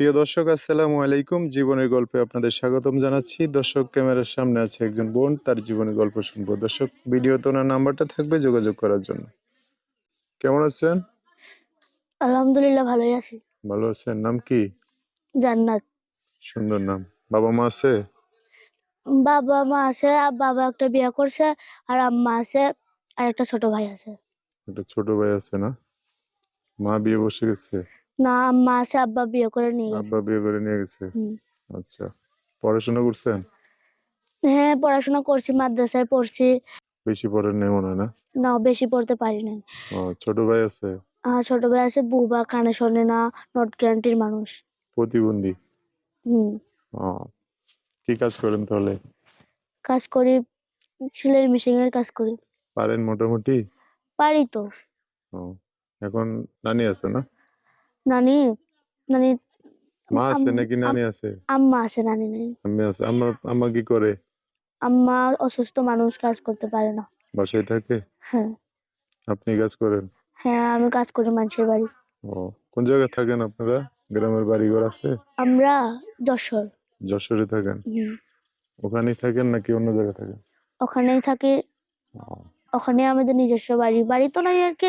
প্রিয় দর্শক আসসালামু আলাইকুম। জীবনের গল্পে আপনাদের স্বাগতম জানাচ্ছি। দর্শক ক্যামেরার সামনে আছে একজন বোন তার জীবনের গল্প শুনব। দর্শক ভিডিওতে ওনার নাম্বারটা থাকবে যোগাযোগ করার জন্য। কেমন আছেন? আলহামদুলিল্লাহ ভালোই আছি। ভালো আছেন? নাম কি? জান্নাত। সুন্দর নাম। বাবা মা আছে? বাবা মা আছে আর বাবা একটা বিয়ে করছে আর আম্মা আছে আর একটা ছোট ভাই আছে। একটা ছোট ভাই আছে না? মা বিয়ে বসে গেছে? না আম্মা আছে আব্বা বিয়ে করে নিয়ে গেছে। আব্বা বিয়ে করে নিয়ে গেছে? আচ্ছা। পড়াশোনা করছেন? হ্যাঁ পড়াশোনা করছি মাদ্রাসায় পড়ছি। বেশি পড়েন নেই মনে হয় না? না বেশি পড়তে পারি ও, ছোট ভাই আছে? আর ছোট ভাই আছে বুবা কানে শোনে না নট গ্যারান্টির মানুষ। প্রতিবন্ধী? হুম। কি কাজ করেন তাহলে? কাজ করি সেলাই মেশিন এর কাজ করি। পারেন মোটামুটি? পারি তো। এখন নানি আছে না? নানি নানি মা আছে নাকি? নানি আছে। আম্মা আছে নানি নেই। আমি আছে। আমার আম্মা কি করে? আম্মা অসুস্থ মানুষ কাজ করতে পারে না। বাসায় থাকে? হ্যাঁ। আপনি কাজ করেন? হ্যাঁ আমি কাজ করি মানুষের বাড়ি। ও কোন জায়গায় থাকেন আপনারা? গ্রামের বাড়ি ঘর আছে? আমরা যশোর। যশোরে থাকেন? ওখানেই থাকেন নাকি অন্য জায়গায় থাকেন? ওখানেই থাকি। ওখানে আমাদের নিজস্ব বাড়ি। বাড়ি তো নাই আর কি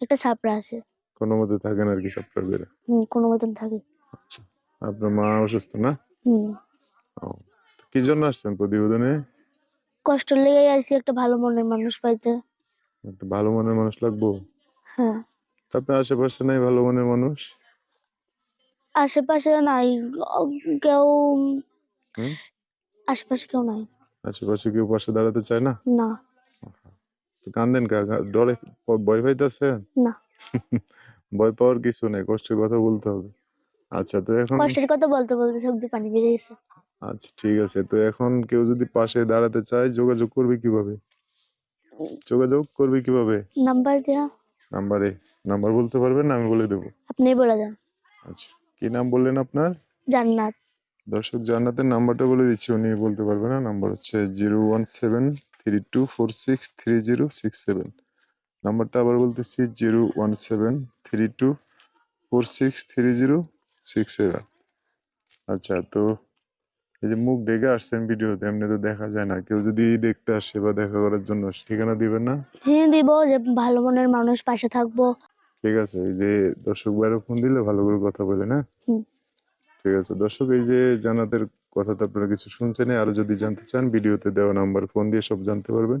একটা ছাপড়া আছে। কোনো মতে থাকেন আর কি সপ্তাহ করে হুম কোনো মতন থাকি। আপনার মা অসুস্থ না? হুম। ও তো কি জন্য আসছেন প্রতিবেদনে? কষ্ট লেগে আইছি একটা ভালো মনের মানুষ পাইতে। একটা ভালো মনের মানুষ লাগবো? হ্যাঁ। তা আপনার আশেপাশে নাই ভালো মনের মানুষ? আশেপাশে নাই কেউ হুম? আশেপাশে কেউ নাই। আশেপাশে কেউ পাশে দাঁড়াতে চায় না? না। তো কান্দেন কা? কা- ডরে ভয় পাইতেছেন? না। ভয় পাওয়ার কিছু নেই কষ্টের কথা বলতে হবে। আচ্ছা তো এখন কষ্টের কথা বলতে বলতে দিয়ে পানি বেরিয়ে গেছে। আচ্ছা ঠিক আছে তো এখন কেউ যদি পাশে দাঁড়াতে চায় যোগাযোগ করবে কীভাবে? যোগাযোগ করবে কীভাবে? নাম্বার দেয়া। নাম্বারে নাম্বার বলতে পারবেন না আমি বলে দেবো। আপনি বলে দেন। আচ্ছা কি নাম বললেন আপনার? জান্নাত। দর্শক জান্নাতের নাম্বারটা বলে দিচ্ছি উনি বলতে পারবে না নাম্বার হচ্ছে zero one seven three two four six three zero six seven. নাম্বারটা আবার বলতেছি zero one seven three two four six three zero six seven. আচ্ছা তো এই যে মুখ ডেকে আসছেন ভিডিওতে এমনি তো দেখা যায় না। কেউ যদি দেখতে আসে বা দেখা করার জন্য ঠিকানা দিবেন না? হ্যাঁ দিব যে ভালো মনের মানুষ পাশে থাকব। ঠিক আছে এই যে দর্শক বাইরে ফোন দিলে ভালো করে কথা বলে না? ঠিক আছে দর্শক এই যে জানাতের কথা তো আপনারা কিছু শুনছেন আরও যদি জানতে চান ভিডিওতে দেওয়া নাম্বার ফোন দিয়ে সব জানতে পারবেন।